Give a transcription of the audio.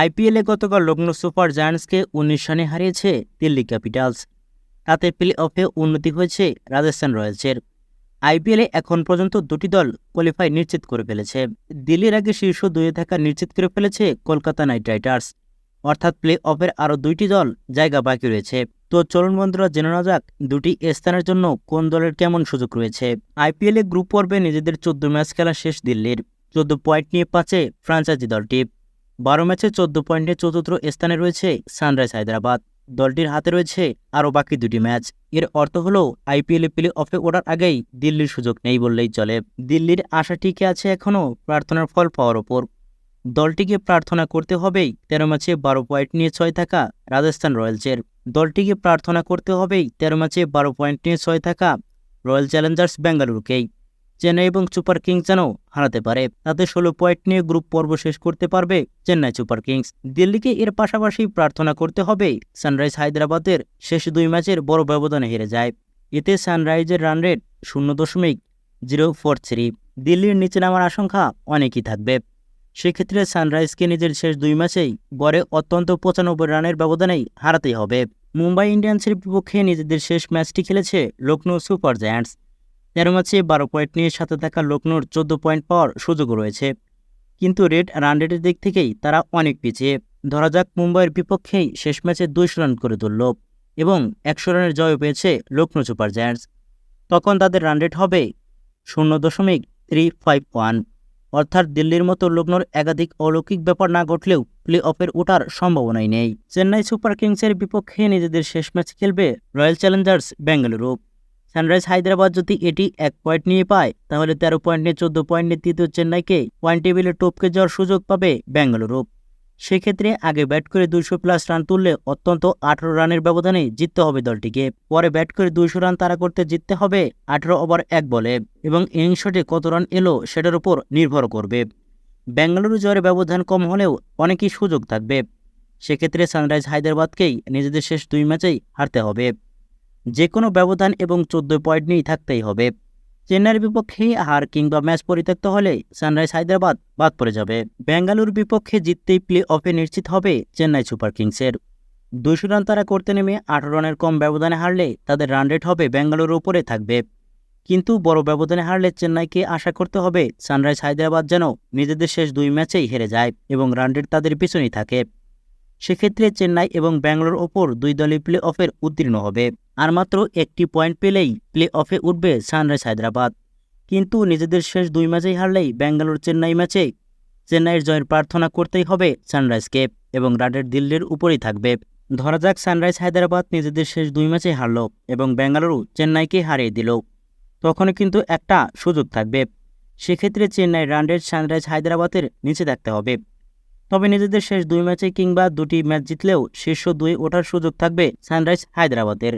আইপিএলে গতকাল লগ্ন সুপার জায়ান্টসকে উনিশ রানে হারিয়েছে দিল্লি ক্যাপিটালস। তাতে প্লে অফে উন্নতি হয়েছে রাজস্থান রয়্যালসের। আইপিএলে এখন পর্যন্ত দুটি দল কোয়ালিফাই নিশ্চিত করে ফেলেছে। দিল্লির আগে শীর্ষ দুয়ে থাকা নিশ্চিত করে ফেলেছে কলকাতা নাইট রাইডার্স। অর্থাৎ প্লে অফের আরও দুইটি দল জায়গা বাকি রয়েছে। তো চলুন বন্ধুরা, জেনে নেওয়া যাক দুটি স্থানের জন্য কোন দলের কেমন সুযোগ রয়েছে। আইপিএলে গ্রুপ পর্বে নিজেদের চোদ্দ ম্যাচ খেলা শেষ দিল্লির। চোদ্দ পয়েন্ট নিয়ে পাচ্ছে ফ্রাঞ্চাইজি দলটি। বারো ম্যাচে চোদ্দ পয়েন্টে চতুর্থ স্থানে রয়েছে সানরাইজ হায়দ্রাবাদ। দলটির হাতে রয়েছে আরও বাকি দুটি ম্যাচ। এর অর্থ হল আইপিএলে প্লে অফে ওঠার আগেই দিল্লির সুযোগ নেই বললেই চলে। দিল্লির আশা টিকে আছে এখনও, প্রার্থনার ফল পাওয়ার ওপর। দলটিকে প্রার্থনা করতে হবেই, তেরো ম্যাচে বারো পয়েন্ট নিয়ে ছয় থাকা রাজস্থান রয়্যালসের। দলটিকে প্রার্থনা করতে হবেই, তেরো ম্যাচে বারো পয়েন্ট নিয়ে ছয় থাকা রয়্যাল চ্যালেঞ্জার্স বেঙ্গালুরুকেই। চেন্নাই এবং সুপার কিংস যেন হারাতে পারে। তাতে ষোলো পয়েন্ট নিয়ে গ্রুপ পর্ব শেষ করতে পারবে চেন্নাই সুপার কিংস। দিল্লিকে এর পাশাপাশি প্রার্থনা করতে হবে সানরাইজ হায়দ্রাবাদের শেষ দুই ম্যাচের বড় ব্যবধানে হেরে যায়। এতে সানরাইজের রান রেট শূন্য দশমিক জিরো ফোর থ্রি দিল্লির নিচে নামার আশঙ্কা অনেকই থাকবে। সেক্ষেত্রে সানরাইজকে নিজের শেষ দুই ম্যাচেই গড়ে অত্যন্ত পঁচানব্বই রানের ব্যবধানেই হারাতেই হবে। মুম্বাই ইন্ডিয়ান্সের বিপক্ষে নিজেদের শেষ ম্যাচটি খেলেছে লখনৌ সুপার জায়ান্টস। তেরো ম্যাচে বারো পয়েন্ট নিয়ে সাথে থাকা লখনৌর চোদ্দ পয়েন্ট পাওয়ার সুযোগও রয়েছে। কিন্তু রেড রান রেটের দিক থেকেই তারা অনেক পিছিয়ে। ধরা যাক মুম্বাইয়ের বিপক্ষেই শেষ ম্যাচে দুইশো রান করে তুলল এবং একশো রানের জয় পেয়েছে লখনৌ সুপার জায়ান্টস। তখন তাদের রান রেট হবে শূন্য দশমিক থ্রি ফাইভ ওয়ান। অর্থাৎ দিল্লির মতো লগ্নর একাধিক অলৌকিক ব্যাপার না ঘটলেও প্লে অফের ওঠার সম্ভাবনাই নেই। চেন্নাই সুপার কিংসের বিপক্ষে নিজেদের শেষ ম্যাচ খেলবে royal challengers Bengaluru. Sunrise Hyderabad যদি এটি এক পয়েন্ট নিয়ে পায়, তাহলে তেরো পয়েন্ট নিয়ে চোদ্দ পয়েন্ট নিয়ে তৃতীয় চেন্নাইকে পয়েন্ট টেবিলে টপকে যাওয়ার সুযোগ পাবে বেঙ্গালুরু। সেক্ষেত্রে আগে ব্যাট করে দুইশো প্লাস রান তুললে অত্যন্ত আঠারো রানের ব্যবধানে জিততে হবে দলটিকে। পরে ব্যাট করে দুইশো রান তারা করতে জিততে হবে আঠারো ওভার এক বলে এবং ইনিংস শটে কত রান এলো সেটার উপর নির্ভর করবে। বেঙ্গালুরু জয়ের ব্যবধান কম হলেও অনেকই সুযোগ থাকবে। সেক্ষেত্রে সানরাইজ হায়দ্রাবাদকেই নিজেদের শেষ দুই ম্যাচেই হারতে হবে। যে কোনো ব্যবধান এবং চোদ্দ পয়েন্ট নিয়েই থাকতেই হবে। চেন্নাইয়ের বিপক্ষে হার কিংবা ম্যাচ পরিত্যক্ত হলে সানরাইজ হায়দ্রাবাদ বাদ পড়ে যাবে। বেঙ্গালুর বিপক্ষে জিততেই প্লে অফে নিশ্চিত হবে চেন্নাই সুপার কিংসের। দুশো রান তারা করতে নেমে আঠারো রানের কম ব্যবধানে হারলে তাদের রান রেট হবে বেঙ্গালুরুর উপরে থাকবে। কিন্তু বড় ব্যবধানে হারলে চেন্নাইকে আশা করতে হবে সানরাইজ হায়দ্রাবাদ যেন নিজেদের শেষ দুই ম্যাচেই হেরে যায় এবং রান রেট তাদের পিছনেই থাকে। সেক্ষেত্রে চেন্নাই এবং ব্যাঙ্গালোর ওপর দুই দলই প্লে অফের উত্তীর্ণ হবে। আর মাত্র একটি পয়েন্ট পেলেই প্লে অফে উঠবে সানরাইজ হায়দ্রাবাদ। কিন্তু নিজেদের শেষ দুই ম্যাচেই হারলেই ব্যাঙ্গালোর চেন্নাই ম্যাচে চেন্নাইয়ের জয়ের প্রার্থনা করতেই হবে সানরাইজকে এবং রাডের দিল্লির উপরেই থাকবে। ধরা যাক সানরাইজ হায়দ্রাবাদ নিজেদের শেষ দুই ম্যাচে হারল এবং বেঙ্গালুরু চেন্নাইকে হারিয়ে দিল। তখন কিন্তু একটা সুযোগ থাকবে। সেক্ষেত্রে চেন্নাই রানরেট সানরাইজ হায়দ্রাবাদের নিচে থাকতে হবে। তবে নিজেদের শেষ দুই ম্যাচে কিংবা দুটি ম্যাচ জিতলেও শীর্ষ দুই ওঠার সুযোগ থাকবে সানরাইজ হায়দ্রাবাদের।